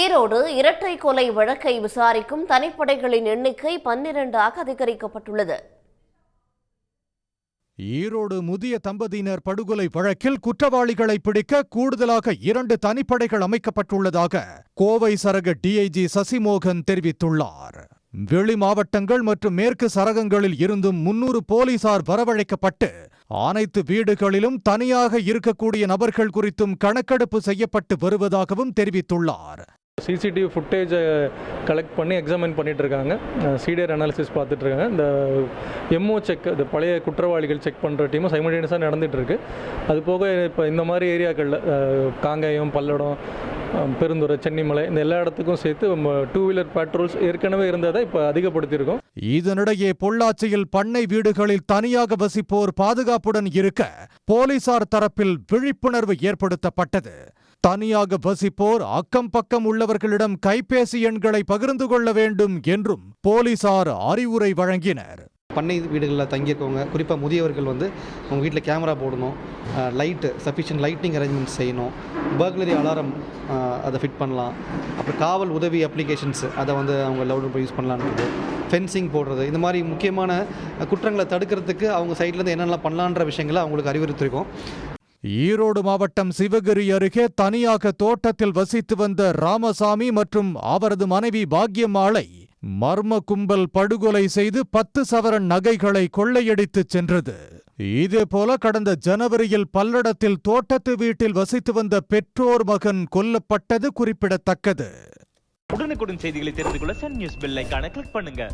ஈரோடு இரட்டை கொலை வழக்கை விசாரிக்கும் தனிப்படைகளின் எண்ணிக்கை பன்னிரண்டாக அதிகரிக்கப்பட்டுள்ளது. ஈரோடு முதிய தம்பதியினர் படுகொலை வழக்கில் குற்றவாளிகளை பிடிக்க கூடுதலாக இரண்டு தனிப்படைகள் அமைக்கப்பட்டுள்ளதாக கோவை சரக டிஐஜி சசிமோகன் தெரிவித்துள்ளார். வெளி மாவட்டங்கள் மற்றும் மேற்கு சரகங்களில் இருந்தும் முன்னூறு போலீசார் வரவழைக்கப்பட்டு அனைத்து வீடுகளிலும் தனியாக இருக்கக்கூடிய நபர்கள் குறித்தும் கணக்கெடுப்பு செய்யப்பட்டு வருவதாகவும் தெரிவித்துள்ளார். சிசிடிவி ஃபுட்டேஜை கலெக்ட் பண்ணி எக்ஸாமின் பண்ணிட்டு இருக்காங்க சிடிஆர் அனாலிசிஸ் பார்த்துட்டு இருக்காங்க இந்த எம்ஓ செக் இந்த பழைய குற்றவாளிகள் செக் பண்ணுற டீமும் சைமல்டேனியஸாக நடந்துட்டு இருக்கு அது போக இப்போ இந்த மாதிரி ஏரியாக்களில் காங்கேயம் பல்லடம் பெருந்துறை சென்னிமலை இந்த எல்லா இடத்துக்கும் சேர்த்து டூ வீலர் பேட்ரோல்ஸ் ஏற்கனவே இருந்ததை இப்போ அதிகப்படுத்தியிருக்கோம். இதனிடையே பொள்ளாச்சியில் பண்ணை வீடுகளில் தனியாக வசிப்போர் பாதுகாப்புடன் இருக்க போலீசார் தரப்பில் விழிப்புணர்வு ஏற்படுத்தப்பட்டது. தனியாக வசிப்போர் அக்கம் பக்கம் உள்ளவர்களிடம் கைபேசி எண்களை பகிர்ந்து கொள்ள வேண்டும் என்றும் போலீசார் அறிவுரை வழங்கினர். பண்ணை வீடுகளில் தங்கியிருக்கவங்க குறிப்பாக முதியவர்கள் வந்து அவங்க வீட்டில் கேமரா போடணும் லைட்டு சஃபிஷியன்ட் லைட்டிங் அரேஞ்ச்மெண்ட் செய்யணும் பர்க்லரி அலாரம் அதை ஃபிட் பண்ணலாம் அப்புறம் காவல் உதவி அப்ளிகேஷன்ஸ் அதை வந்து அவங்க லவுட் யூஸ் பண்ணலான்றது ஃபென்சிங் போடுறது இந்த மாதிரி முக்கியமான குற்றங்களை தடுக்கிறதுக்கு அவங்க சைட்லேருந்து என்னென்னலாம் பண்ணலான்ற விஷயங்களை அவங்களுக்கு அறிவுறுத்திருக்கோம். ஈரோடு மாவட்டம் சிவகிரி அருகே தனியாக தோட்டத்தில் வசித்து வந்த ராமசாமி மற்றும் அவரது மனைவி பாக்யம்மாளை மர்ம கும்பல் படுகொலை செய்து பத்து சவரன் நகைகளை கொள்ளையடித்துச் சென்றது. இதேபோல கடந்த ஜனவரியில் பல்லடத்தில் தோட்டத்து வீட்டில் வசித்து வந்த பெற்றோர் மகன் கொல்லப்பட்டது குறிப்பிடத்தக்கது. உடனுக்குடன் செய்திகளை தெரிந்து கொள்ள சன் நியூஸ் பெல் கிளிக் பண்ணுங்க.